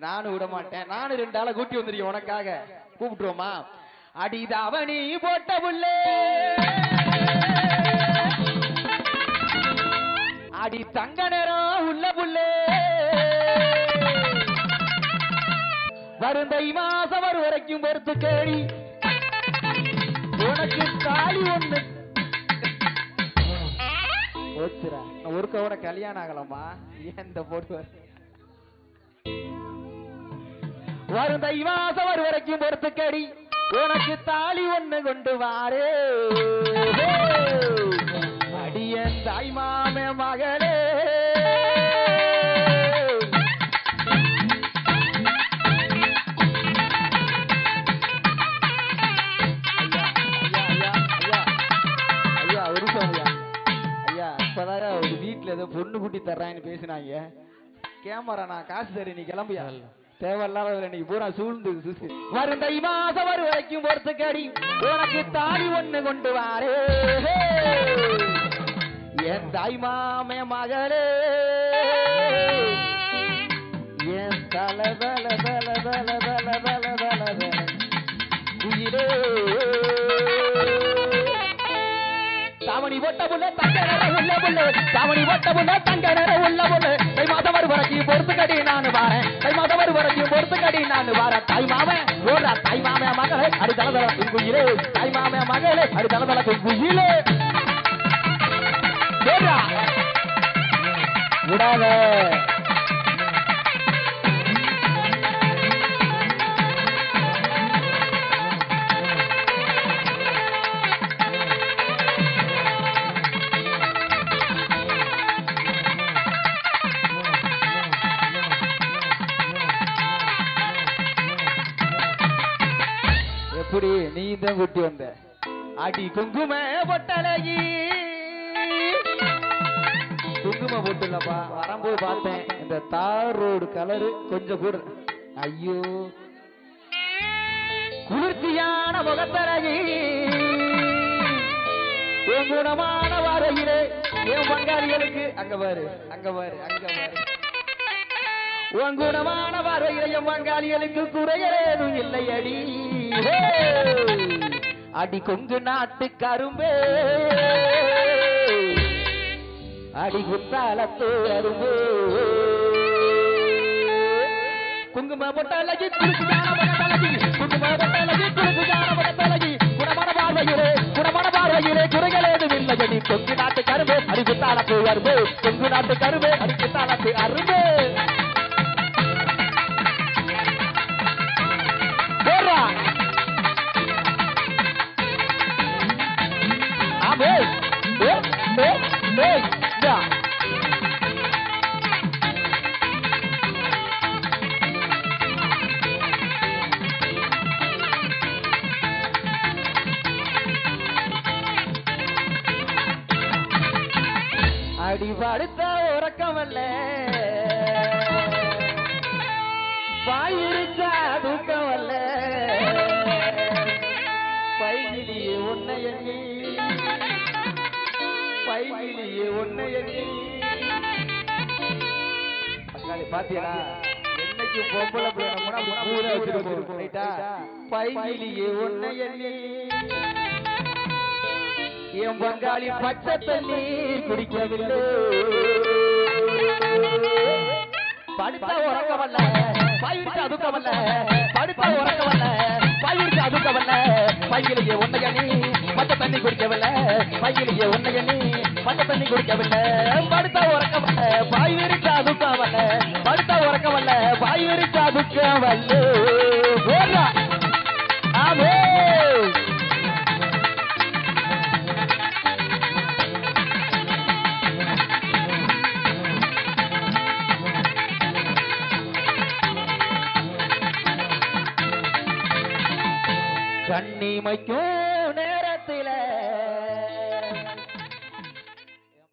நானும் விட மாட்டேன் நானும் ரெண்டு ஆளை கூட்டி வந்திருக்கேன் உனக்காக. கூப்பிட்டுருவோமா? அடிதாவணி போட்ட புள்ளே. அடி தங்க நேரம் உள்ள புள்ளே. வருந்தை மாசம் வரும் வரைக்கும் பொறுத்து கேடி உனக்கு தாலி ஒண்ணு. போச்சுரா கல்யாணம் ஆகலாமா? ஏன் இந்த போட்டு வரும் தை மாசம் வரும் வரைக்கும் பொறுத்துக்கடி. உனக்கு தாலி ஒண்ணு கொண்டு வாரு. அடியன் தாய் மாமே மகளே. ஐயா, ஐயா, ஐயா, ஐயா, ஐயா. ஏதோ பொண்ணு குட்டி தர்றான்னு பேசினாங்க. கேமரா நான் காசு தரேன் நீ கிளம்பியா? தேவையில்லாத இன்னைக்கு பூரா சூழ்ந்து சுசு வரும் தை மாசம் வரும் வரைக்கும் பொறுத்து கடி உனக்கு தாலி ஒண்ணு கொண்டு வாரே என் தாய் மாமே மகளே என் தல தல தல தல தல தல தல தல உயிரே தாவணி போட்ட புள்ள தங்க நிற உள்ள புள்ள தாவணி போட்ட புள்ள தங்க நிற உள்ள புள்ள பொறுத்துக்கடி நானு வாரேன். கை மாதவர் வரைக்கும் பொறுத்துக்கடி நானு வார தாய் மாமன் ஓடா தாய் மாமைய மகளே அடி தலதல குங்குயிலே. தாய் மாமைய மகளே அடி தலதல குங்குயிலே. ஓடா விடாத எப்படி நீ தான் கூட்டி வந்த. அடி குங்கும பொட்டலகி. குங்கும பொட்டுலப்பா வரும்போது பார்த்தேன் இந்த தார் ரோடு கலரு கொஞ்சம் கூட. ஐயோ. குளிர்ச்சியான முகத்தரகி. என் குணமான வாரையிலே என் பங்காளிகளுக்கு அங்க பாரு அங்க பாரு அங்க பாரு. உன் குணமான பார்வையில என் பங்காளிகளுக்கு குறையலேதும் இல்லை அடி கொங்கு நாட்டு கரும்பே. அடி குத்தாலத்து அரும்பே. குங்கும பொட்டலகி குறுக்குதான படத்தலகி குங்கும பொட்டலகி குறுக்குதான படத்தலகி குணமன பார்வையிலே குணமன பார்வையிலே குறைகளேதும் இல்லை. அடி கொங்கு நாட்டு கரும்பே அடி குத்தாலத்து அரும்பே. கொங்கு நாட்டு கரும்பே அடி குத்தாலத்து அரும்பு. அடிபடுத்த உறக்கமல்ல. பாயிருச்சா தூக்கமல்ல. பைகிலியே உன்னையணி பைகிலியே உன்னையணி பங்காளி பாத்தியடா? என்னைக்கு பொம்பளை போனோம்னா பூரா வச்சிருப்போம் ரைட்டா? பைகிலியே உன்னையணி என் பங்காளி பச்சை தண்ணி குடிக்கவில்லை. படுத்த உறக்கவல்ல பயிர்த்து அதுக்கவல்ல படுத்த உறக்கவல்ல பயிர்த்து அதுக்கவல்ல பையிலேயே ஒன்னையணி பச்சை தண்ணி குடிக்கவில்ல. பையிலேயே ஒன்னையணி பச்சை தண்ணி குடிக்கவில்ல. படுத்த உறக்கவல்ல பயிர்த்து அதுக்கவல்ல படுத்த உறக்கவல்ல அதுக்க அதுக்கவல்ல கண்ணிமைக்கும்